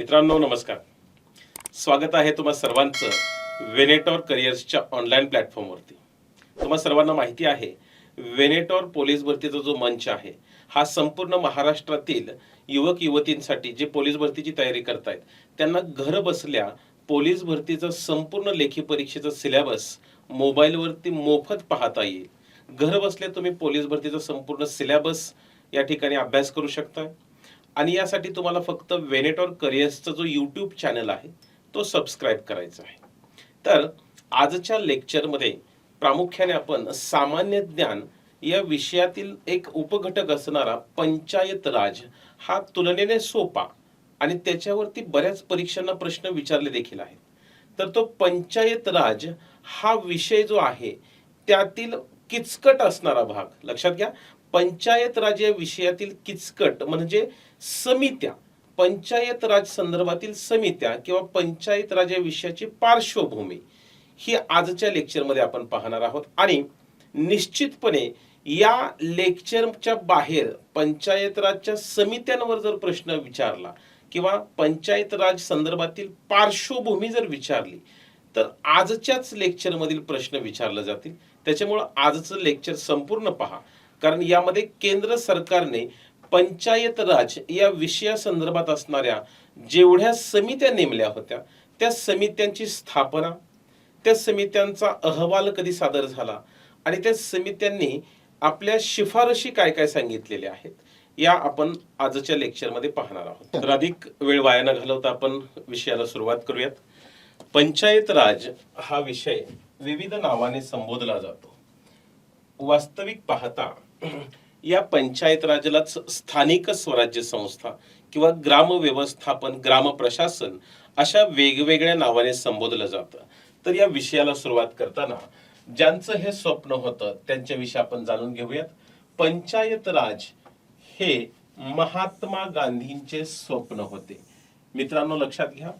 मित्रांनो नमस्कार. स्वागत आहे तुम्हा सर्वांचं वेनेटॉर करिअर्सच्या ऑनलाईन प्लॅटफॉर्मवरती तुम्हा सर्वांना माहिती आहे वेनेटॉर पोलीस भरतीचा जो मंच आहे हा संपूर्ण महाराष्ट्रातील युवक युवतींसाठी जे पोलीस भरतीची तयारी करतायत त्यांना घर बसल्या पोलीस भरतीचं संपूर्ण लेखी परीक्षेचं सिलेबस मोबाईलवरती मोफत पाहता येईल. घर बसल्या तुम्ही पोलीस भरतीचा संपूर्ण सिलेबस या ठिकाणी अभ्यास करू शकता आणि यासाठी तुम्हाला फक्त वेनेटॉन करिअर्सचा जो यूट्यूब चॅनल आहे तो सबस्क्राईब करायचा आहे. तर आजच्या लेक्चरमध्ये प्रामुख्याने आपण सामान्य ज्ञान या विषयातील एक उपघटक असणारा पंचायत राज हा तुलनेने सोपा आणि त्याच्यावरती बऱ्याच परीक्षांना प्रश्न विचारले देखील आहेत. तर तो पंचायत राज हा विषय जो आहे त्यातील किचकट असणारा भाग लक्षात घ्या. पंचायत राज या विषयातील किचकट म्हणजे समित्या पंचायत राज संदर्भातील समित्या किंवा पंचायत राज या विषयाची पार्श्वभूमी ही आजच्या लेक्चरमध्ये आपण पाहणार आहोत. आणि निश्चितपणे या लेक्चरच्या बाहेर पंचायत राजच्या समित्यांवर जर प्रश्न विचारला किंवा पंचायत राज संदर्भातील पार्श्वभूमी जर विचारली तर आजच्याच लेक्चरमधील प्रश्न विचारले जातील. त्याच्यामुळं आजचं लेक्चर संपूर्ण पहा. कारण यामध्ये केंद्र सरकारने पंचायत राज या विषयासंदर्भात असणाऱ्या जेवढ्या समित्या नेमल्या होत्या त्या समित्यांची स्थापना त्या समित्यांचा अहवाल कधी सादर झाला आणि त्या समित्यांनी आपल्या शिफारशी काय काय सांगितलेल्या आहेत या आपण आजच्या लेक्चरमध्ये पाहणार आहोत. तर अधिक वेळ वाया न घालवता आपण विषयाला सुरुवात करूयात. पंचायत राज हा विषय विविध नावाने संबोधला जातो. वास्तविक पाहता या पंचायत राजाला स्थानिक स्वराज्य संस्था किंवा ग्राम व्यवस्थापन ग्राम प्रशासन अशा वेगवेगळ्या नावाने संबोधलं जातं. तर या विषयाला सुरुवात करताना ज्यांचं हे स्वप्न होतं त्यांच्याविषयी आपण जाणून घेऊयात. पंचायत राज हे महात्मा गांधींचे स्वप्न होते. मित्रांनो लक्षात घ्या.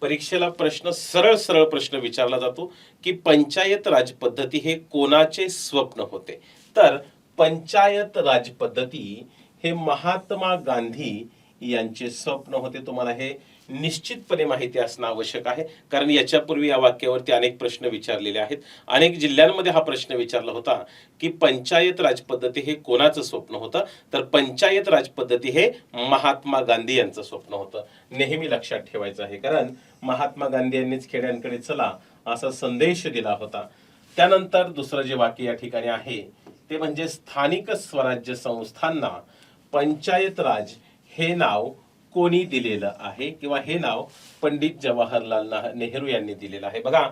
परीक्षेला प्रश्न सरळ सरळ प्रश्न विचारला जातो की पंचायत राज पद्धती हे कोणाचे स्वप्न होते? तर पंचायत राज पद्धती हे महात्मा गांधी यांचे स्वप्न होते. तुम्हाला हे निश्चितपणे माहिती असणं आवश्यक आहे. कारण याच्यापूर्वी या वाक्यावरती अनेक प्रश्न विचारलेले आहेत. अनेक जिल्ह्यांमध्ये हा प्रश्न विचारला होता की पंचायत राजपद्धती हे कोणाचं स्वप्न होतं? तर पंचायत राजपद्धती हे महात्मा गांधी यांचं स्वप्न होतं. नेहमी लक्षात ठेवायचं आहे. कारण महात्मा गांधी यांनीच खेड्यांकडे चला असा संदेश दिला होता. त्यानंतर दुसरं जे वाक्य या ठिकाणी आहे ते म्हणजे स्थानिक स्वराज्य संस्थांना पंचायत राज हे नाव कोणी दिलेलं आहे किंवा हे नाव पंडित जवाहरलाल नेहरू यांनी दिलेलं आहे. बघा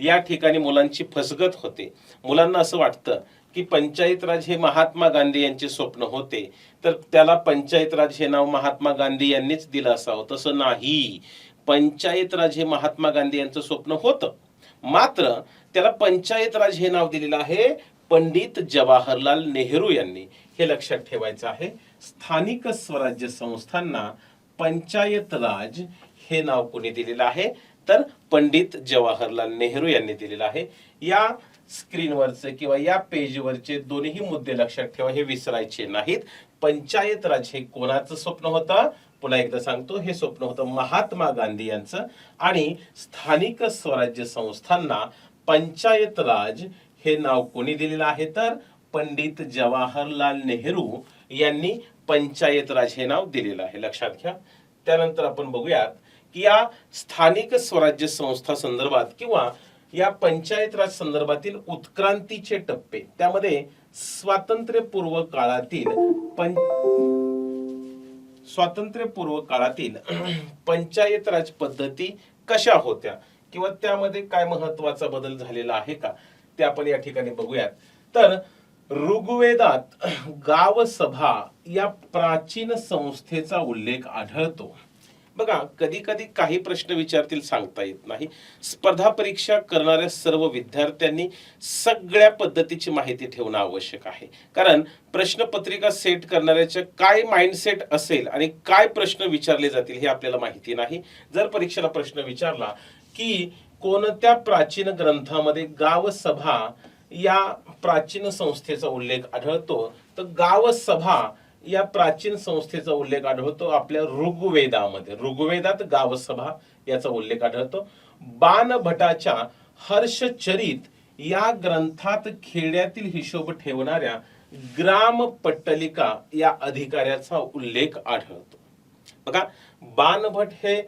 या ठिकाणी मुलांची फसगत होते. मुलांना असं वाटतं की पंचायत राज हे महात्मा गांधी यांचे स्वप्न होते. तर त्याला पंचायत राज हे नाव महात्मा गांधी यांनीच दिलं असावं. तसं नाही. पंचायत राज हे महात्मा गांधी यांचं स्वप्न होतं. मात्र त्याला पंचायत राज हे नाव दिलेलं आहे. पंडित जवाहरलाल नेहरू यांनी हे लक्षात ठेवायचं आहे. स्थानिक स्वराज्य संस्थांना पंचायत राज हे नाव कोणी दिलेलं आहे? तर पंडित जवाहरलाल नेहरू यांनी दिलेलं आहे. या स्क्रीनवरचे किंवा या पेजवरचे दोन्ही मुद्दे लक्षात ठेवा हे विसरायचे नाहीत. पंचायत राज हे कोणाचं स्वप्न होतं? पुन्हा एकदा सांगतो हे स्वप्न होतं महात्मा गांधी यांचं. आणि स्थानिक स्वराज्य संस्थांना पंचायत राज हे नाव कोणी दिलेलं आहे? तर पंडित जवाहरलाल नेहरू यांनी पंचायत राज हे नाव दिलेलं आहे. लक्षात घ्या. त्यानंतर आपण बघूयात की या स्थानिक स्वराज्य संस्था संदर्भात किंवा या पंचायत राज संदर्भातील उत्क्रांतीचे टप्पे त्यामध्ये स्वातंत्र्यपूर्व काळातील पं स्वातंत्र्यपूर्व काळातील पंचायत राज पद्धती कशा होत्या? किंवा त्यामध्ये काय महत्त्वाचा बदल झालेला आहे का? ते आपण या ठिकाणी बघूयात. तर ऋग्वेदात गावसभा या प्राचीन संस्थेचा उल्लेख आढळतो. बघा कधी कधी काही प्रश्न विचारतील सांगता येत नाही. स्पर्धा परीक्षा करणाऱ्या सर्व विद्यार्थ्यांनी सगळ्या पद्धतीची माहिती ठेवणं आवश्यक आहे. कारण प्रश्नपत्रिका सेट करणाऱ्याच्या काय माइंडसेट असेल आणि काय प्रश्न विचारले जातील हे आपल्याला माहिती नाही. जर परीक्षेला प्रश्न विचारला की कोणत्या प्राचीन ग्रंथामध्ये गावसभा या प्राचीन संस्थेचा उल्लेख आढळतो? तर गावसभा या प्राचीन संस्थेचा उल्लेख आढळतो आपल्या ऋग्वेदामध्ये. ऋग्वेदात गावसभा याचा उल्लेख आढळतो. बाणभटाच्या हर्षचरित या ग्रंथात खेड्यातील हिशोब ठेवणाऱ्या ग्राम पट्टलिका या अधिकाऱ्याचा उल्लेख आढळतो. बघा बाणभट हे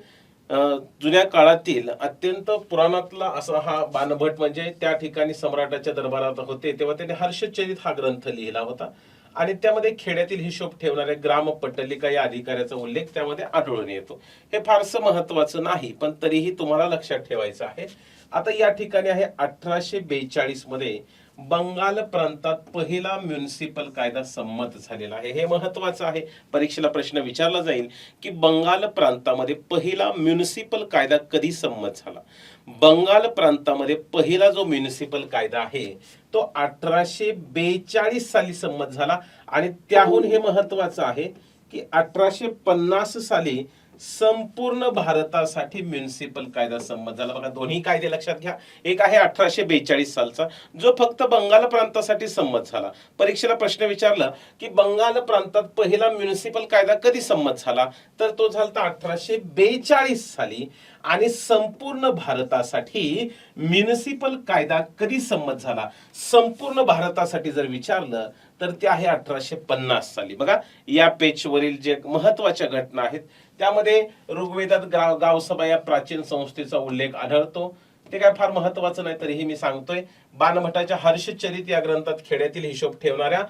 जुन्या काळातील अत्यंत पुराणातला असा हा बाणभट म्हणजे त्या ठिकाणी सम्राटाच्या दरबारात होते तेव्हा त्यांनी हर्षचरित हा ग्रंथ लिहिला होता. आणि त्यामध्ये खेड्यातील हिशोब ठेवणाऱ्या ग्राम पट्टलिका या अधिकाऱ्याचा उल्लेख त्यामध्ये आढळून येतो. हे फारसं महत्वाचं नाही पण तरीही तुम्हाला लक्षात ठेवायचं आहे. आता या ठिकाणी आहे अठराशे बेचाळीसमध्ये बंगाल प्रांतात पहिला म्युनिसिपल कायदा संमत झालेला आहे. हे महत्वाचं आहे. परीक्षेला प्रश्न विचारला जाईल की बंगाल प्रांतामध्ये पहिला म्युनिसिपल कायदा कधी संमत झाला? बंगाल प्रांतामध्ये पहिला जो म्युनिसिपल कायदा आहे तो अठराशे बेचाळीस साली संमत झाला. आणि त्याहून हे महत्वाचं आहे की अठराशे पन्नास साली संपूर्ण भारतासाठी म्युनिसिपल कायदा संमत झाला. बघा दोन्ही कायदे लक्षात घ्या. एक आहे अठराशे बेचाळीस सालचा जो फक्त बंगाल प्रांतासाठी संमत झाला. परीक्षेला प्रश्न विचारला की बंगाल प्रांतात पहिला म्युनिसिपल कायदा कधी संमत झाला? तर तो झाला अठराशे बेचाळीस साली. आणि संपूर्ण भारतासाठी म्युनिसिपल कायदा कधी संमत झाला? संपूर्ण भारतासाठी जर विचारलं तर ते आहे अठराशे पन्नास साली. बघा या पेजवरील जे महत्त्वाच्या घटना आहेत त्यामध्ये ऋग्वेदात गाव गावसभा या प्राचीन संस्थेचा उल्लेख आढळतो. ते काय फार महत्वाचं नाही तरीही मी सांगतोय. बाणभटाच्या हर्षचरित या ग्रंथात खेड्यातील हिशोब ठेवणाऱ्या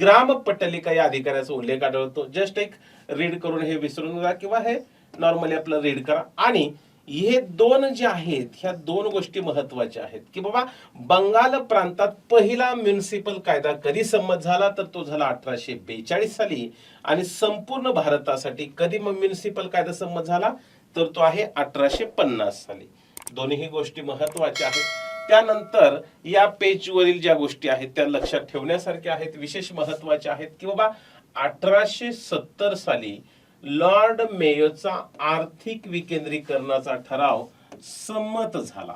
ग्राम पटलिका या अधिकाऱ्याचा उल्लेख आढळतो. जस्ट एक रीड करून हे विसरून जा किंवा हे नॉर्मली आपलं रीड करा. आणि हे दोन जे आहेत ह्या दोन गोष्टी महत्त्वाच्या आहेत. की बाबा बंगाल प्रांतात पहिला म्युनिसिपल कायदा कधी संमत झाला तर तो झाला अठराशे बेचाळीस साली. आणि संपूर्ण भारतासाठी कधी मग म्युनिसिपल कायदा संमत झाला तर तो आहे अठराशे पन्नास साली. दोन्ही गोष्टी महत्त्वाच्या आहेत. त्यानंतर या पेजवरील ज्या गोष्टी आहेत त्या लक्षात ठेवण्यासारख्या आहेत विशेष महत्त्वाच्या आहेत. की बाबा अठराशे सत्तर साली लॉर्ड मेयोचा आर्थिक विकेंद्रीकरणाचा ठराव संमत झाला.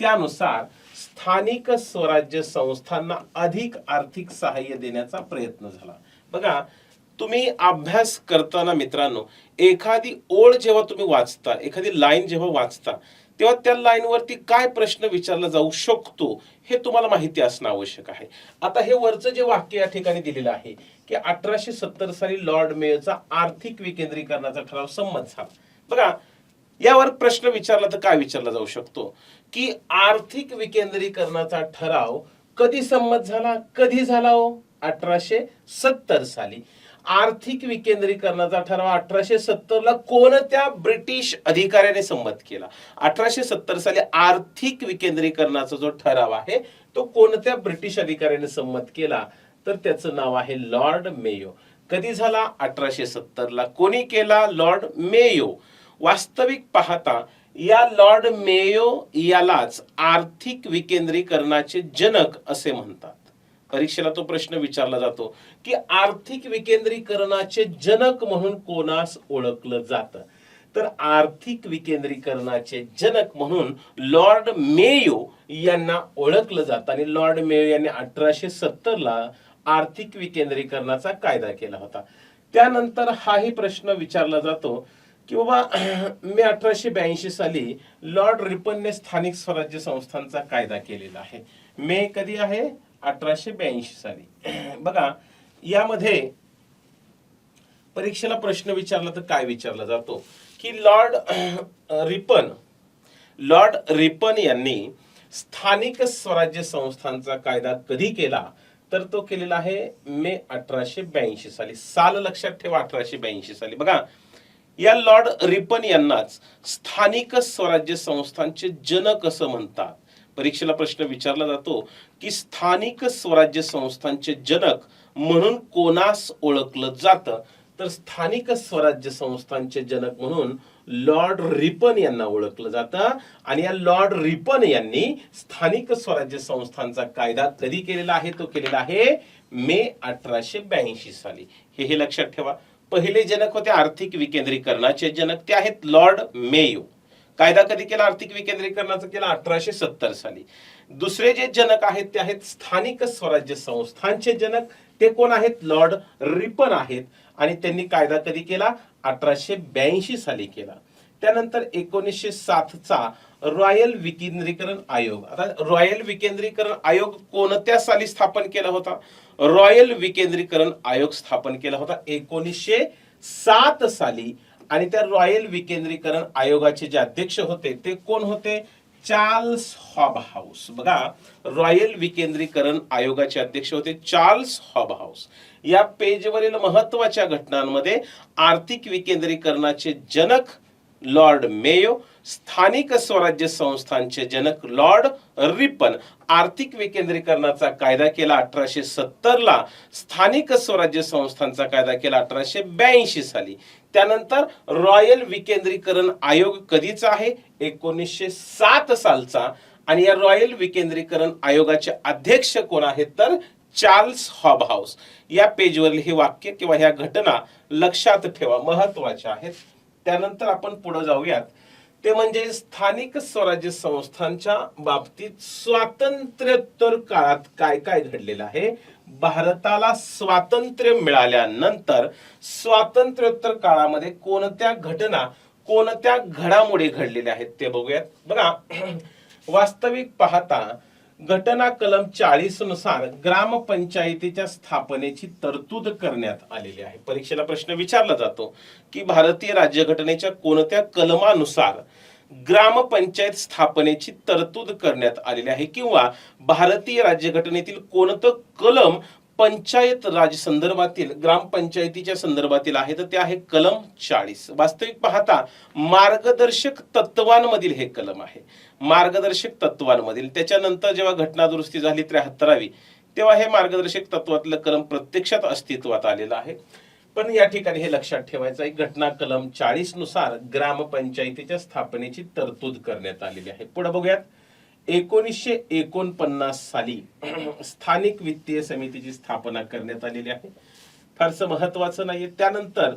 त्यानुसार स्थानिक स्वराज्य संस्थांना अधिक आर्थिक सहाय्य देण्याचा प्रयत्न झाला. बघा तुम्ही अभ्यास करताना मित्रांनो एखादी ओळ जेव्हा तुम्ही वाचता एखादी लाईन जेव्हा वाचता तेव्हा त्या लाईनवरती काय प्रश्न विचारला जाऊ शकतो हे तुम्हाला माहिती असणं आवश्यक आहे. आता हे वरचं जे वाक्य या ठिकाणी दिलेलं आहे की अठराशे सत्तर साली लॉर्ड मेयरचा आर्थिक विकेंद्रीकरणाचा ठराव संमत झाला. बघा यावर प्रश्न विचारला तर काय विचारला जाऊ शकतो? की आर्थिक विकेंद्रीकरणाचा ठराव कधी संमत झाला? कधी झाला हो? अठराशे सत्तर साली. आर्थिक विकेंद्रीकरणाचा ठराव अठराशे सत्तर ला कोणत्या ब्रिटिश अधिकाऱ्याने संमत केला? अठराशे सत्तर साली आर्थिक विकेंद्रीकरणाचा जो ठराव आहे तो कोणत्या ब्रिटिश अधिकाऱ्याने संमत केला? तर त्याचं नाव आहे लॉर्ड मेयो. कधी झाला? अठराशे सत्तर ला कोणी केला? Lord Mayo. वास्तविक पाहता या लॉर्ड मेयो यालाच आर्थिक विकेंद्रीकरणाचे जनक असे म्हणतात. परीक्षेला तो प्रश्न विचारला जातो की आर्थिक विकेंद्रीकरणाचे जनक म्हणून कोणास ओळखलं जातं? तर आर्थिक विकेंद्रीकरणाचे जनक म्हणून लॉर्ड मेयो यांना ओळखलं जातं. आणि लॉर्ड मेयो यांनी अठराशे सत्तरला आर्थिक विकेंद्रीकरणाचा कायदा केला होता. त्यानंतर हाही प्रश्न विचारला जातो की बाबा मे अठराशे ब्याऐंशी साली लॉर्ड रिपनने स्थानिक स्वराज्य संस्थांचा कायदा केलेला आहे. मे कधी आहे? अठराशे ब्याऐंशी साली. बघा यामध्ये परीक्षेला प्रश्न विचारला तर काय विचारला जातो? की लॉर्ड रिपन लॉर्ड रिपन यांनी स्थानिक स्वराज्य संस्थांचा कायदा कधी केला? तर तो केलेला आहे मे अठराशे ब्याऐंशी साली. साल लक्षात ठेवा अठराशे ब्याऐंशी साली. बघा या लॉर्ड रिपन यांनाच स्थानिक स्वराज्य संस्थांचे जनक असं म्हणतात. परीक्षेला प्रश्न विचारला जातो की स्थानिक स्वराज्य संस्थांचे जनक म्हणून कोणास ओळखलं जातं? तर स्थानिक स्वराज्य संस्थांचे जनक म्हणून लॉर्ड रिपन यांना ओळखलं जातं. आणि या लॉर्ड रिपन यांनी स्थानिक स्वराज्य संस्थांचा कायदा कधी केलेला आहे? तो केलेला आहे मे अठराशे ब्याऐंशी साली. हे हे लक्षात ठेवा. पहिले जनक होते आर्थिक विकेंद्रीकरणाचे जनक. ते आहेत लॉर्ड मेयो. कायदा कधी केला? आर्थिक विकेंद्रीकरणाचा केला अठराशे सत्तर साली. दुसरे जे जनक आहेत ते आहेत स्थानिक स्वराज्य संस्थांचे जनक. ते कोण आहेत? लॉर्ड रिपन आहेत. आणि त्यांनी कायदा कधी केला? अठराशे ब्याऐंशी साली केला. त्यानंतर एकोणीसशे सातचा रॉयल विकेंद्रीकरण आयोग. आता रॉयल विकेंद्रीकरण आयोग कोणत्या साली स्थापन केला होता? रॉयल विकेंद्रीकरण आयोग स्थापन केला होता एकोणीसशे सात साली. आणि त्या रॉयल विकेंद्रीकरण आयोगाचे जे अध्यक्ष होते ते कोण होते? चार्ल्स हॉब हाऊस बघा रॉयल विकेंद्रीकरण आयोगाचे अध्यक्ष होते चार्ल्स हॉब हाऊस या पेजवरील महत्त्वाच्या घटनांमध्ये आर्थिक विकेंद्रीकरणाचे जनक लॉर्ड मेयो स्थानिक स्वराज्य संस्थांचे जनक लॉर्ड रिपन आर्थिक विकेंद्रीकरणाचा कायदा केला अठराशे सत्तरला. स्थानिक स्वराज्य संस्थांचा कायदा केला अठराशे ब्याऐंशी साली. त्यानंतर रॉयल विकेंद्रीकरण आयोग कधीचा आहे? एकोणीसशे सात सालचा. आणि या रॉयल विकेंद्रीकरण आयोगाचे अध्यक्ष कोण आहेत तर चार्ल्स हॉब हाऊस या पेजवरील हे वाक्य किंवा ह्या घटना लक्षात ठेवा महत्त्वाच्या आहेत. त्यानंतर आपण पुढे जाऊयात. ते म्हणजे स्थानिक स्वराज्य संस्थांच्या बाबतीत स्वातंत्र्योत्तर काळात काय काय घडलेलं आहे? भारताला स्वातंत्र्य मिळाल्यानंतर स्वातंत्र्योत्तर काळामध्ये कोणत्या घटना कोणत्या घडामोडी घडलेल्या आहेत ते बघूयात. बघा वास्तविक पाहता घटना कलम चाळीसनुसार ग्रामपंचायतीच्या स्थापनेची तरतूद करण्यात आलेली आहे. परीक्षेला प्रश्न विचारला जातो की भारतीय राज्यघटनेच्या कोणत्या कलमानुसार ग्रामपंचायत स्थापनेची तरतूद करण्यात आलेली आहे किंवा भारतीय राज्यघटनेतील कोणतं कलम पंचायत राज संदर्भातील ग्रामपंचायतीच्या संदर्भातील आहे? तर ते आहे कलम चाळीस. वास्तविक पाहता मार्गदर्शक तत्वांमधील हे कलम आहे. मार्गदर्शक तत्वांमधील त्याच्यानंतर जेव्हा घटना दुरुस्ती झाली त्र्याहत्तरावी तेव्हा हे मार्गदर्शक तत्वातलं कलम प्रत्यक्षात अस्तित्वात आलेलं आहे. पण या ठिकाणी हे लक्षात ठेवायचं आहे घटना कलम चाळीसनुसार ग्रामपंचायतीच्या स्थापनेची तरतूद करण्यात आलेली आहे. पुढे बघूयात. एकोणीसशे एकोणपन्नास साली स्थानिक वित्तीय समितीची स्थापना करण्यात आलेली आहे. फारसं महत्वाचं नाही त्यानंतर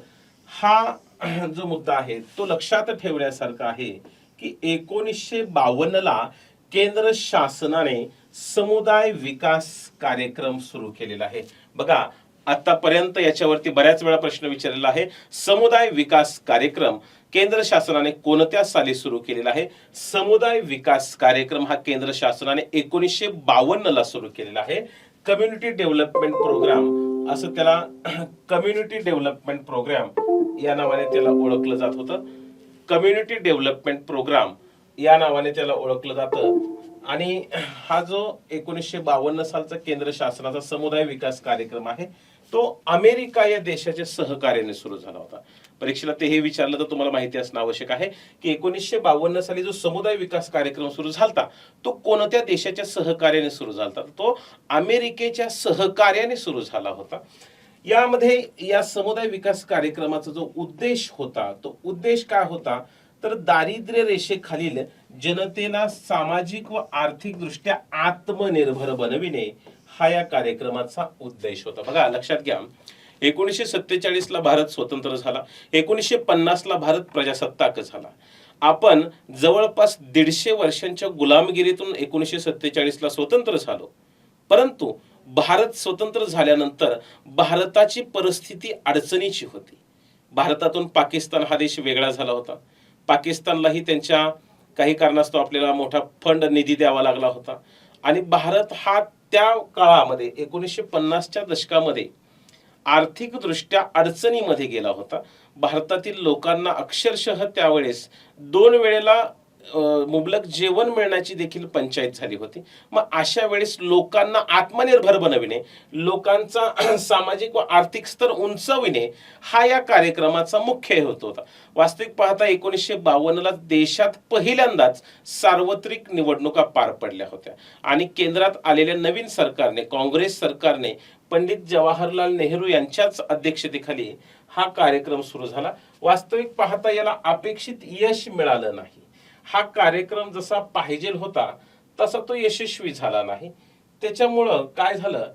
हा जो मुद्दा आहे तो लक्षात ठेवण्यासारखा आहे. की एकोणीसशे बावन्नला केंद्र शासनाने समुदाय विकास कार्यक्रम सुरू केलेला आहे. बघा आतापर्यंत याच्यावरती बऱ्याच वेळा प्रश्न विचारलेला आहे. समुदाय विकास कार्यक्रम केंद्र शासनाने कोणत्या साली सुरू केलेला आहे? समुदाय विकास कार्यक्रम हा केंद्र शासनाने एकोणीसशे बावन्न ला सुरू केलेला आहे. कम्युनिटी डेव्हलपमेंट प्रोग्राम असं त्याला कम्युनिटी डेव्हलपमेंट प्रोग्राम या नावाने त्याला ओळखलं जात होतं. कम्युनिटी डेव्हलपमेंट प्रोग्राम या नावाने त्याला ओळखलं जातं. आणि हा जो एकोणीसशे बावन्न सालचा केंद्र शासनाचा समुदाय विकास कार्यक्रम आहे तो अमेरिका या देशाच्या सहकार्याने सुरू झाला होता. परीक्षेला ते हे विचारलं तर तुम्हाला माहिती असणं आवश्यक आहे की एकोणीसशे बावन्न साली जो समुदाय विकास कार्यक्रम सुरू झाला तो कोणत्या देशाच्या सहकार्याने सुरू झाला तो अमेरिकेच्या सहकार्याने सुरू झाला होता. यामध्ये या समुदाय विकास कार्यक्रमाचा जो उद्देश होता तो उद्देश काय होता? तर दारिद्र्य रेषेखालील जनतेला सामाजिक व आर्थिक दृष्ट्या आत्मनिर्भर बनविणे हा या कार्यक्रमाचा उद्देश होता. बघा लक्षात घ्या. एकोणीसशे सत्तेचाळीस ला भारत स्वतंत्र झाला. एकोणीसशे पन्नास ला भारत प्रजासत्ताक झाला. आपण जवळपास दीडशे वर्षांच्या गुलामगिरीतून एकोणीसशे सत्तेचाळीस ला स्वतंत्र झालो. परंतु भारत स्वतंत्र झाल्यानंतर भारताची परिस्थिती अडचणीची होती. भारतातून पाकिस्तान हा देश वेगळा झाला होता. पाकिस्तानलाही त्यांच्या काही कारणास्तव आपल्याला मोठा फंड निधी द्यावा लागला होता. आणि भारत हा त्या काळामध्ये एकोणीसशे पन्नासच्या दशकामध्ये आर्थिकदृष्ट्या अडचणीमध्ये गेला होता. भारतातील लोकांना अक्षरशः त्यावेळेस दोन वेळेला मुबलक जेवण मिळण्याची देखील पंचायत झाली होती. मग अशा वेळेस लोकांना आत्मनिर्भर बनविणे लोकांचा सामाजिक व आर्थिक स्तर उंचविणे हा या कार्यक्रमाचा मुख्य हेतू होता. वास्तविक पाहता एकोणीसशे बावन्नला देशात पहिल्यांदाच सार्वत्रिक निवडणुका पार पडल्या होत्या. आणि केंद्रात आलेल्या नवीन सरकारने काँग्रेस सरकारने पंडित जवाहरलाल नेहरू यांच्याच अध्यक्षतेखाली हा कार्यक्रम सुरू झाला. वास्तविक पाहता याला अपेक्षित यश मिळालं नाही. हा कार्यक्रम जसा पाहिजे होता तसा तो यशस्वी झाला नाही. त्याच्यामुळं काय झालं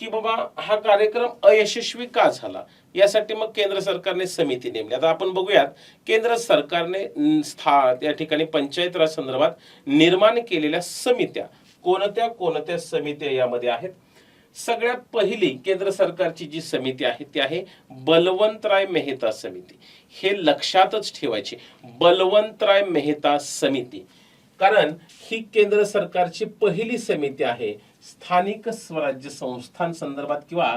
की बाबा हा कार्यक्रम अयशस्वी का झाला? यासाठी मग केंद्र सरकारने समिती नेमली. आता आपण बघूयात केंद्र सरकारने स्था या ठिकाणी पंचायत राज संदर्भात निर्माण केलेल्या समित्या कोणत्या कोणत्या समित्या यामध्ये आहेत? सगळ्यात पहिली केंद्र सरकारची जी समिती आहे ती आहे बलवंतराय मेहता समिती. हे लक्षातच ठेवायचे. बलवंतराय मेहता समिती. कारण ही केंद्र सरकारची पहिली समिती आहे स्थानिक स्वराज्य संस्थांसंदर्भात किंवा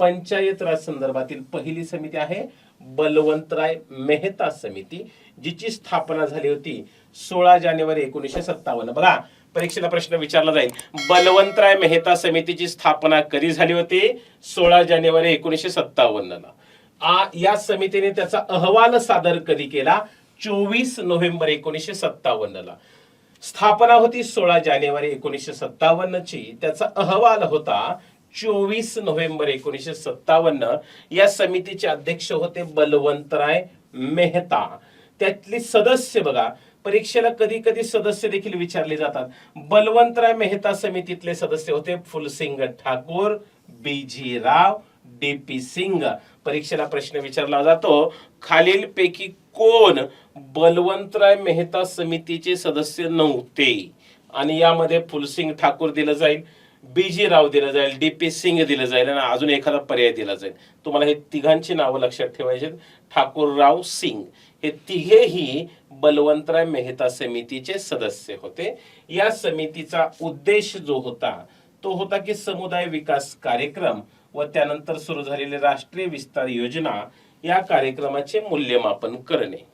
पंचायत राज संदर्भातील पहिली समिती आहे बलवंतराय मेहता समिती जिची स्थापना झाली होती सोळा जानेवारी एकोणीसशे सत्तावन्न. बघा परीक्षेला प्रश्न विचारला जाईल. बलवंतराय मेहता समितीची स्थापना कधी झाली होती? सोळा जानेवारी एकोणीशे सत्तावन्न ला आ- या समितीने त्याचा अहवाल सादर कधी केला? चोवीस नोव्हेंबर एकोणीसशे सत्तावन्न ला स्थापना होती सोळा जानेवारी एकोणीसशे सत्तावन्न ची त्याचा अहवाल होता चोवीस नोव्हेंबर एकोणीसशे सत्तावन्न. या समितीचे अध्यक्ष होते बलवंतराय मेहता. त्यातले सदस्य बघा. परीक्षेला कधी कधी सदस्य देखील विचारले जातात. बलवंतराय मेहता समितीतले सदस्य होते Phulsingh Thakur B G Rao D P Singh. परीक्षेला प्रश्न विचारला जातो खालीलपैकी कोण बलवंतराय मेहता समितीचे सदस्य नव्हते? आणि यामध्ये फुलसिंग ठाकूर दिलं जाईल. बी जी राव दिलं जाईल डी पी सिंग दिलं जाईल आणि अजून एखादा पर्याय दिला जाईल. तुम्हाला हे तिघांची नावं लक्षात ठेवायची ठाकूरराव सिंग. हे तिघेही बलवंतराय मेहता समितीचे सदस्य होते. या समितीचा उद्देश जो होता तो होता की समुदाय विकास कार्यक्रम व त्यानंतर सुरू झालेली राष्ट्रीय विस्तार योजना या कार्यक्रमाचे मूल्यमापन करणे.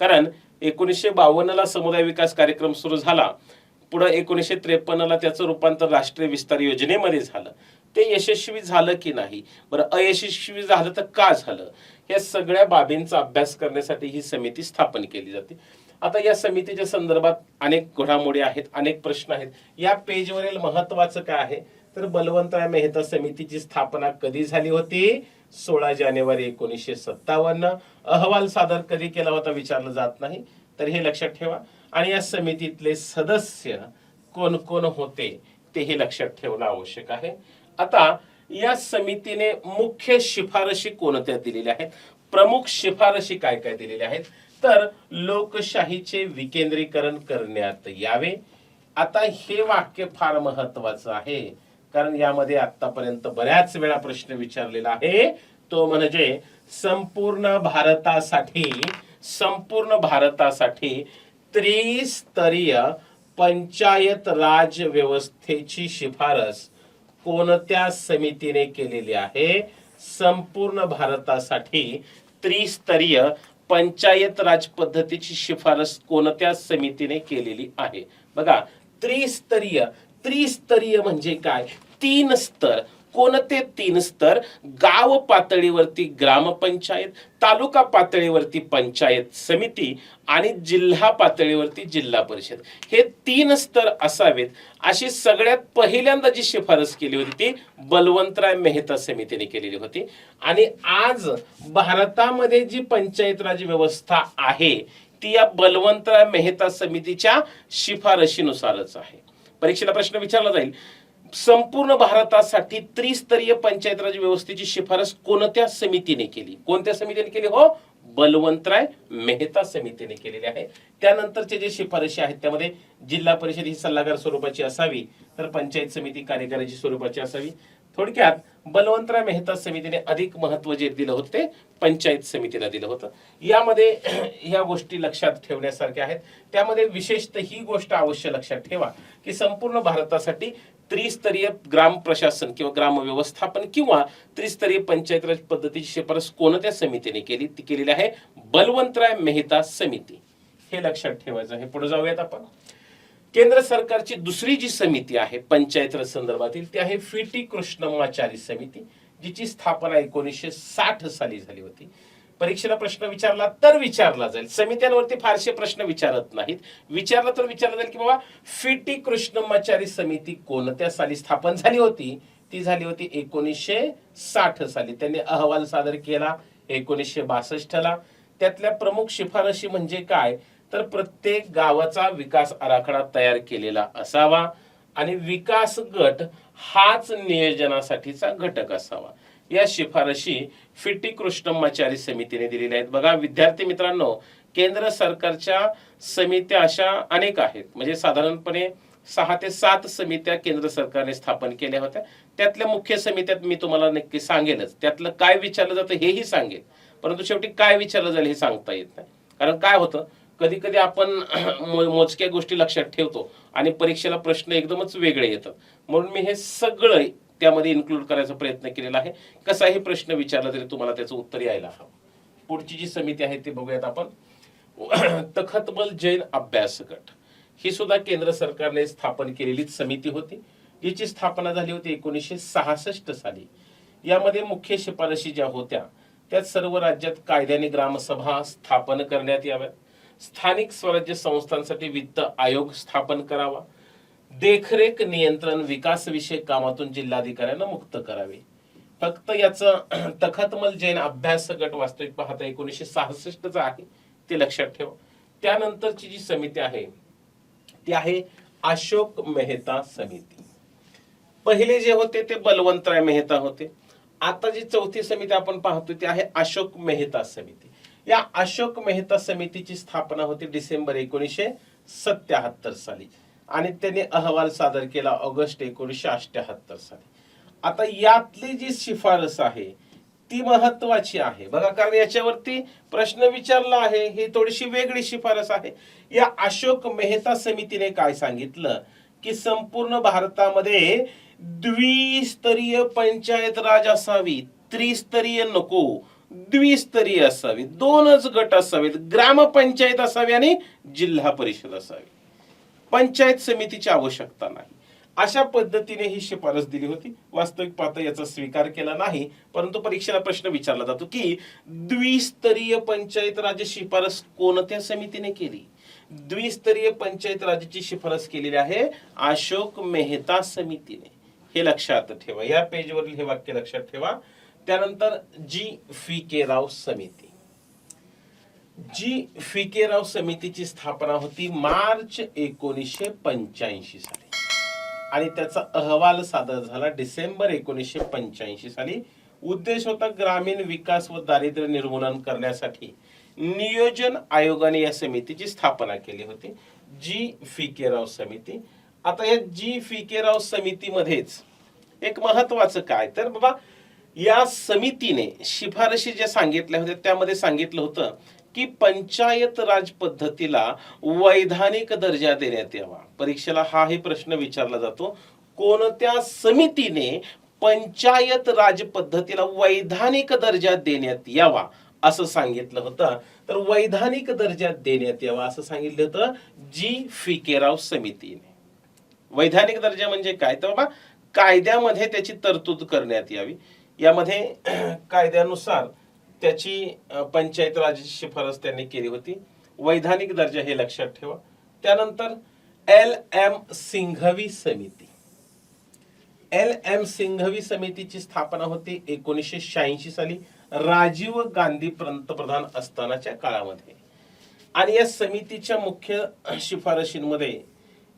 कारण एकोणीसशे बावन्न ला समुदाय विकास कार्यक्रम सुरू झाला. पुढं एकोणीसशे त्रेपन्नला त्याचं रूपांतर राष्ट्रीय विस्तार योजनेमध्ये झालं. ते यशस्वी झालं की नाही? बरं अयशस्वी झालं तर का झालं? या सगळ्या बाबींचा अभ्यास करण्यासाठी ही समिती स्थापन केली जाते. आता या समितीच्या संदर्भात अनेक घडामोडी आहेत अनेक प्रश्न आहेत. या पेजवरील महत्वाचं काय आहे? तर बलवंतराय मेहता समितीची स्थापना कधी झाली होती? सोळा जानेवारी एकोणीसशे सत्तावन्न. अहवाल सादर कधी केला होता विचारलं जात नाही तर हे लक्षात ठेवा. आणि या समितीतले सदस्य कोण कोण होते ते हे लक्षात ठेवणं आवश्यक आहे. आता या समितीने मुख्य शिफारशी कोणत्या दिलेल्या आहेत? प्रमुख शिफारशी काय काय दिलेल्या आहेत? तर लोकशाहीचे विकेंद्रीकरण करण्यात यावे. आता हे वाक्य फार महत्वाचं आहे. कारण यामध्ये आतापर्यंत बऱ्याच वेळा प्रश्न विचारलेला आहे. तो म्हणजे संपूर्ण भारतासाठी संपूर्ण भारतासाठी त्रिस्तरीय पंचायत राज व्यवस्थेची शिफारस कोणत्या समितीने केलेली आहे? संपूर्ण भारतासाठी त्रिस्तरीय पंचायत राज पद्धतीची शिफारस कोणत्या समितीने केलेली आहे? बघा त्रिस्तरीय. त्रिस्तरीय म्हणजे काय? तीन स्तर. कोणते तीन स्तर? गाव पातळीवरती ग्रामपंचायत तालुका पातळीवरती पंचायत समिती आणि जिल्हा पातळीवरती जिल्हा परिषद. हे तीन स्तर असावेत. अशी सगळ्यात पहिल्यांदा जी शिफारस केली होती ती बलवंतराय मेहता समितीने केलेली होती. आणि आज भारतामध्ये जी पंचायत राज व्यवस्था आहे ती या बलवंतराय मेहता समितीच्या शिफारशीनुसारच आहे. परीक्षेला प्रश्न विचारला जाईल. संपूर्ण भारतासाठी त्रिस्तरीय पंचायत राज व्यवस्थेची शिफारस कोणत्या समितीने केली? कोणत्या समितीने केली? हो बलवंतराय मेहता समितीने केलेली आहे. त्यानंतरचे जे शिफारशी आहेत त्यामध्ये जिल्हा परिषद ही सल्लागार स्वरूपाची असावी तर पंचायत समिती कार्यकाराची स्वरूपाची असावी थोडक्यात बलवंतराय मेहता समितीने अधिक महत्त्व जे दिलं होतं ते पंचायत समितीला दिलं होतं. यामध्ये ह्या गोष्टी लक्षात ठेवण्यासारख्या आहेत. त्यामध्ये विशेषतः ही गोष्ट अवश्य लक्षात ठेवा की संपूर्ण भारतासाठी त्रिस्तरीय ग्राम प्रशासन किंवा ग्राम व्यवस्थापन किंवा त्रिस्तरीय पंचायत राज पद्धतीची शिफारस कोणत्या समितीने केली ती केलेली आहे बलवंतराय मेहता समिती. हे लक्षात ठेवायचं आहे. पुढे जाऊयात आपण. केंद्र सरकारची दुसरी जी समिती आहे पंचायत संदर्भातील ती आहे फिटी कृष्णमाचारी समिती जिची स्थापना एकोणीसशे साठ साली झाली होती. परीक्षेला प्रश्न विचारला तर विचारला जाईल. समित्यांवरती फारसे प्रश्न विचारत नाहीत. विचारला तर विचारला जाईल की बाबा फिटी कृष्णमाचारी समिती कोणत्या साली स्थापन झाली होती. ती झाली होती एकोणीसशे साठ साली. त्यांनी अहवाल सादर केला एकोणीसशे बासष्टला. त्यातल्या प्रमुख शिफारशी म्हणजे काय? तर प्रत्येक गावाचा विकास आराखडा तयार केलेला असावा आणि विकास गट हाच नियोजनासाठीचा घटक असावा. या शिफारशी फिटी कृष्णमाचारी समितीने दिलेल्या आहेत. बघा विद्यार्थी मित्रांनो केंद्र सरकारच्या समित्या अशा अनेक आहेत. म्हणजे साधारणपणे सहा ते सात समित्या केंद्र सरकारने स्थापन केल्या होत्या. त्यातल्या मुख्य समित्यात मी तुम्हाला नक्की सांगेलच. त्यातलं काय विचारलं जातं हेही सांगेल. परंतु शेवटी काय विचारलं जाईल हे सांगता येत नाही. कारण काय होतं? कधी कधी आपण मो- मोजक्या गोष्टी लक्षात ठेवतो आणि परीक्षेला प्रश्न एकदमच वेगळे येतात. म्हणून मी हे सगळं त्यामध्ये इन्क्लूड करायचा प्रयत्न केलेला आहे. कसाही प्रश्न विचारला तरी तुम्हाला त्याचं उत्तर यायला हवं. पुढची जी समिती आहे ती बघूयात आपण. तखतबल जैन अभ्यास गट. ही सुद्धा केंद्र सरकारने स्थापन केलेलीच समिती होती. हिची स्थापना झाली होती एकोणीसशे सहासष्ट साली. यामध्ये मुख्य शिफारशी ज्या होत्या त्यात सर्व राज्यात कायद्याने ग्रामसभा स्थापन करण्यात याव्यात. स्थानिक स्वराज्य संस्थांसाठी वित्त आयोग स्थापन करावा. देखरेख नियंत्रण विकास विषयक कामातून जिल्हाधिकाऱ्यांना मुक्त करावे. फक्त याचं तखतमल जैन अभ्यास गट वास्तविक पाहता एकोणीसशे सहासष्टचा आहे ते लक्षात ठेवा. त्यानंतरची जी समिती आहे ती आहे अशोक मेहता समिती. पहिले जे होते ते बलवंतराय मेहता होते. आता जी चौथी समिती आपण पाहतो ती आहे अशोक मेहता समिती. या अशोक मेहता समितीची स्थापना होती डिसेंबर एकोणीसशे सत्याहत्तर साली. आणि त्यांनी अहवाल सादर केला ऑगस्ट एकोणीसशे अष्ट्याहत्तर साली. आता यातली जी शिफारस आहे ती महत्वाची आहे. बघा कारण याच्यावरती प्रश्न विचारला आहे ही थोडीशी वेगळी शिफारस आहे. या अशोक मेहता समितीने काय सांगितलं? की संपूर्ण भारतामध्ये द्विस्तरीय पंचायत राज असावी त्रिस्तरीय नको. द्विस्तरीय असावी दोनच गट असावेत ग्रामपंचायत असावी आणि जिल्हा परिषद असावी. पंचायत समितीची आवश्यकता नाही. अशा पद्धतीने ही शिफारस दिली होती. वास्तविक पाहता याचा स्वीकार केला नाही परंतु परीक्षेला प्रश्न विचारला जातो की द्विस्तरीय पंचायत राज्य शिफारस कोणत्या समितीने केली? द्विस्तरीय पंचायत राज्याची शिफारस केलेली आहे अशोक मेहता समितीने. हे लक्षात ठेवा. या पेजवरील हे वाक्य लक्षात ठेवा. त्यानंतर जी फी के राव समिती. जी फी के राव समितीची स्थापना होती मार्च एकोणीसशे पंच्याऐंशी साली. आणि त्याचा अहवाल सादर झाला डिसेंबर एकोणीसशे पंच्याऐंशी साली. उद्देश होता ग्रामीण विकास व दारिद्र्य निर्मूलन करण्यासाठी नियोजन आयोगाने या समितीची स्थापना केली होती. जी फी के राव समिती. आता या जी फी के राव समितीमध्येच एक महत्वाचं काय? तर बाबा या समितीने शिफारशी ज्या सांगितल्या होत्या त्यामध्ये सांगितलं होतं की पंचायत राज पद्धतीला वैधानिक दर्जा देण्यात यावा. परीक्षेला हाही प्रश्न विचारला जातो. कोणत्या समितीने पंचायत राज पद्धतीला वैधानिक दर्जा देण्यात यावा असं सांगितलं होतं? तर वैधानिक दर्जा देण्यात यावा असं सांगितलं होतं जी. फिकेराव समितीने. वैधानिक दर्जा म्हणजे काय? तर बाबा कायद्यामध्ये त्याची तरतूद करण्यात यावी. यामध्ये कायद्यानुसार त्याची पंचायत राजाची शिफारस त्यांनी केली होती. वैधानिक दर्जा हे लक्षात ठेवा. त्यानंतर एल एम सिंघवी समिती. एल एम सिंघवी समितीची स्थापना होती एकोणीसशे शहाऐंशी साली राजीव गांधी पंतप्रधान असतानाच्या काळामध्ये. आणि या समितीच्या मुख्य शिफारशींमध्ये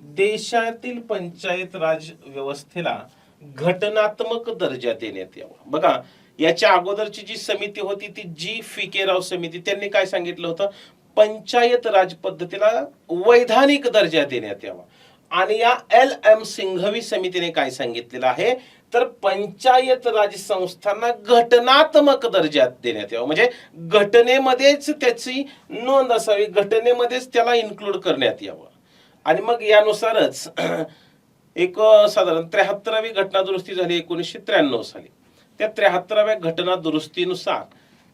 देशातील पंचायत राज व्यवस्थेला घटनात्मक दर्जा देण्यात यावा. बघा याच्या अगोदरची जी समिती होती ती जी फिकेराव समिती त्यांनी काय सांगितलं होतं? पंचायत राज पद्धतीला वैधानिक दर्जा देण्यात यावा. आणि या एल एम सिंघवी समितीने काय सांगितलेलं आहे? तर पंचायत राज संस्थांना घटनात्मक दर्जा देण्यात यावा. म्हणजे घटनेमध्येच त्याची नोंद असावी घटनेमध्येच त्याला इन्क्लूड करण्यात यावं. आणि मग यानुसारच एक साधारण त्र्याहत्तरावी घटना दुरुस्ती झाली एकोणीसशे त्र्याण्णव साली. त्या त्र्याहत्तराव्या घटना दुरुस्तीनुसार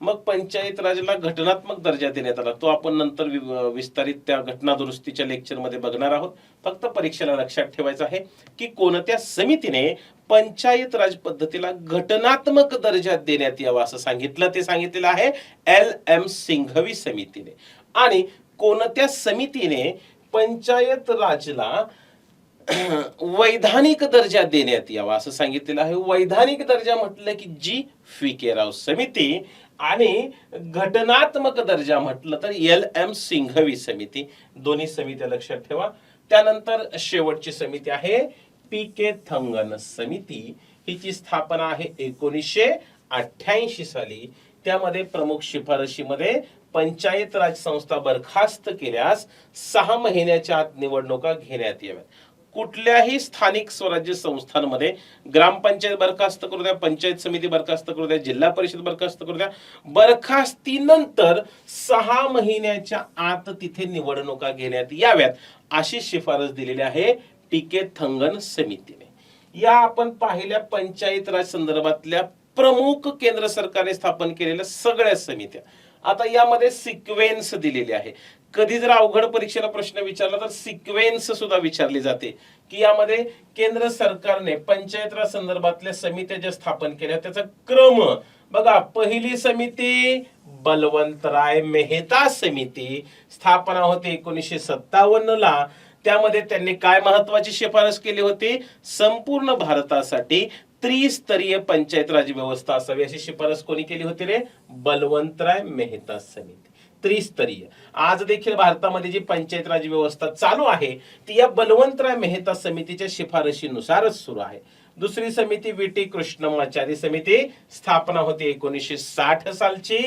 मग पंचायत राजला घटनात्मक दर्जा देण्यात आला. तो आपण नंतर विस्तारित त्या घटना दुरुस्तीच्या लेक्चरमध्ये बघणार आहोत. फक्त परीक्षेला लक्षात ठेवायचं आहे की कोणत्या समितीने पंचायत राज पद्धतीला घटनात्मक दर्जा देण्यात यावा असं सांगितलं ते सांगितलेलं आहे एल एम सिंघवी समितीने. आणि कोणत्या समितीने पंचायत राजला वैधानिक दर्जा देण्यात यावा असं सांगितलेलं आहे. वैधानिक दर्जा म्हटलं की जी फी राव समिती आणि घटनात्मक दर्जा म्हटलं तर एल एम सिंघवी समिती. दोन्ही समित्या लक्षात ठेवा. त्यानंतर शेवटची समिती आहे पी के थंगन समिती. हिची स्थापना आहे एकोणीसशे अठ्ठ्याऐंशी साली. त्यामध्ये प्रमुख शिफारशीमध्ये पंचायत राज संस्था बरखास्त केल्यास सहा महिन्याच्या आत निवडणुका घेण्यात याव्यात. कुठल्याही स्थानिक स्वराज्य संस्थांमध्ये ग्रामपंचायत बरखास्त करू द्या पंचायत समिती बरखास्त करू द्या जिल्हा परिषद बरखास्त करू द्या बरखास्तीनंतर सहा महिन्याच्या आत तिथे निवडणुका घेण्यात याव्यात अशी शिफारस दिलेली आहे टीके थंगन समितीने. या आपण पाहिल्या पंचायत राज संदर्भातल्या प्रमुख केंद्र सरकारने स्थापन केलेल्या सगळ्या समित्या. आता यामध्ये सिक्वेन्स दिलेली आहे. कधी जर अवघड परीक्षेला प्रश्न विचारला तर सिक्वेन्स सुद्धा विचारली जाते. की यामध्ये केंद्र सरकारने पंचायत राज संदर्भातल्या समित्या ज्या स्थापन केल्या त्याचा क्रम. बघा पहिली समिती बलवंतराय मेहता समिती स्थापना होते एकोणीसशे सत्तावन्न ला त्यामध्ये त्यांनी काय महत्वाची शिफारस केली होती? संपूर्ण भारतासाठी त्रिस्तरीय पंचायत राज व्यवस्था असावी अशी शिफारस कोणी केली होती रे? बलवंतराय मेहता समिती. त्रिस्तरीय. आज देखील भारतामध्ये जी पंचायत राज व्यवस्था चालू आहे ती या बलवंतराय मेहता समितीच्या शिफारशीनुसारच सुरू आहे. दुसरी समिती विटी कृष्णमाचारी समिती स्थापना होती एकोणीसशे साठ सालची.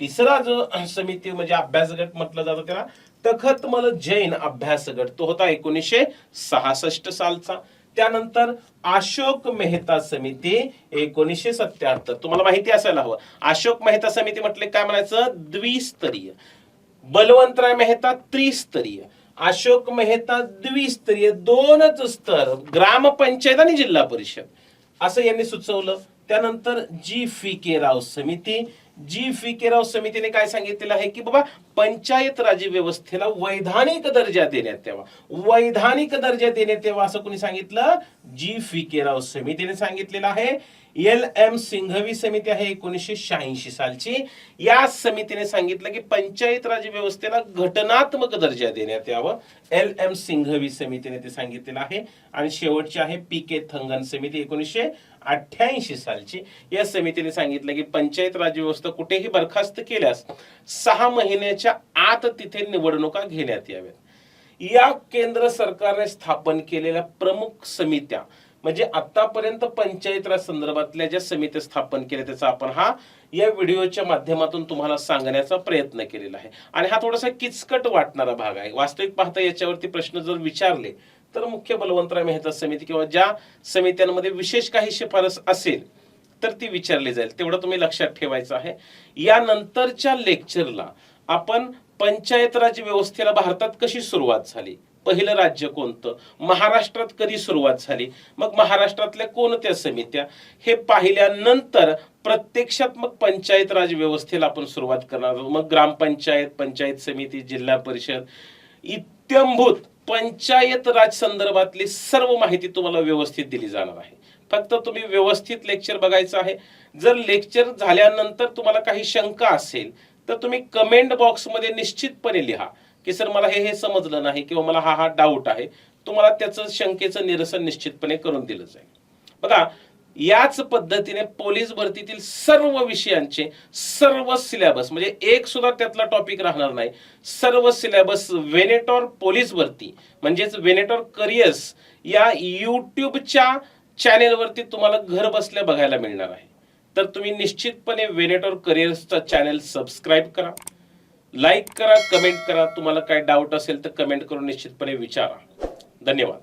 तिसरा जो समिती म्हणजे अभ्यास गट म्हटलं जातं त्याला तखतमल जैन अभ्यास गट तो होता एकोणीसशे सहासष्ट सालचा. त्यानंतर अशोक मेहता समिती एकोणीसशे सत्याहत्तर. तुम्हाला माहिती असायला हवं. अशोक मेहता समिती म्हटले काय म्हणायचं? द्विस्तरीय. बलवंतराय मेहता त्रिस्तरीय अशोक मेहता द्विस्तरीय दोनच स्तर ग्रामपंचायत आणि जिल्हा परिषद. असं यांनी सुचवलं. त्यानंतर जी फी के राव समिती. जी फी के राव समितीने काय सांगितलेलं आहे की बाबा पंचायत राज व्यवस्थेला वैधानिक दर्जा देण्यात यावा. वैधानिक दर्जा देण्यात यावा असं कोणी सांगितलं? जी फी के राव समितीने सांगितलेलं आहे. एल एम सिंघवी समिती आहे एकोणीसशे शहाऐंशी सालची. या समितीने सांगितलं की पंचायत राज व्यवस्थेला घटनात्मक दर्जा देण्यात यावं. एल एम सिंघवी समितीने ते सांगितलेलं आहे. आणि शेवटची आहे पी के थंगन समिती एकोणीसशे अठ्ठ्याऐंशी सालची. या समितीने सांगितलं की पंचायत राज व्यवस्था कुठेही बरखास्त केल्यास सहा महिन्याच्या आत तिथे निवडणुका घेण्यात याव्यात. या केंद्र सरकारने स्थापन केलेल्या प्रमुख समित्या म्हणजे आतापर्यंत पंचायत राज संदर्भातल्या ज्या समित्या स्थापन केल्या त्याचा आपण हा या व्हिडिओच्या माध्यमातून तुम्हाला सांगण्याचा प्रयत्न केलेला आहे. आणि हा थोडासा किचकट वाटणारा भाग आहे. वास्तविक पाहता याच्यावरती प्रश्न जर विचारले तर मुख्य बलवंतराय मेहता समिती किंवा ज्या समित्यांमध्ये विशेष काही शिफारस असेल तर ती विचारली जाईल. तेवढं तुम्ही लक्षात ठेवायचं आहे. यानंतरच्या लेक्चरला आपण पंचायत राज व्यवस्थेला भारतात कशी सुरुवात झाली? पहिलं राज्य कोणतं? महाराष्ट्रात कधी सुरुवात झाली? मग महाराष्ट्रातल्या कोणत्या समित्या? हे पाहिल्यानंतर प्रत्यक्षात मग पंचायत राज व्यवस्थेला आपण सुरुवात करणार आहोत. मग ग्रामपंचायत पंचायत समिती जिल्हा परिषद इत्यंभूत पंचायत राज संदर्भातली सर्व माहिती तुम्हाला व्यवस्थित दिली जाणार आहे. फक्त तुम्ही व्यवस्थित लेक्चर बघायचं आहे. जर लेक्चर झाल्यानंतर तुम्हाला काही शंका असेल तर तुम्ही कमेंट बॉक्समध्ये निश्चितपणे लिहा. की सर मला हे हे समजलं नाही किंवा मला हा हा डाऊट आहे तुम्हाला त्याचं शंकेचं निरसन निश्चितपणे करून दिलं जाईल. बघा याच पद्धतीने पोलीस भरतीतील सर्व विषयांचे सर्व सिलेबस म्हणजे एक सुद्धा त्यातला टॉपिक राहणार नाही. सर्व सिलेबस वेनेटॉर पोलीस भरती म्हणजेच वेनेटॉर करिअर्स या युट्यूबच्या चॅनेलवरती तुम्हाला घर बसल्या बघायला मिळणार आहे. तर तुम्ही निश्चितपणे वेनेटॉर करिअर्सचा चॅनेल सबस्क्राईब करा. लाईक करा कमेंट करा. तुम्हाला काय डाऊट असेल तर कमेंट करून निश्चितपणे विचारा. धन्यवाद.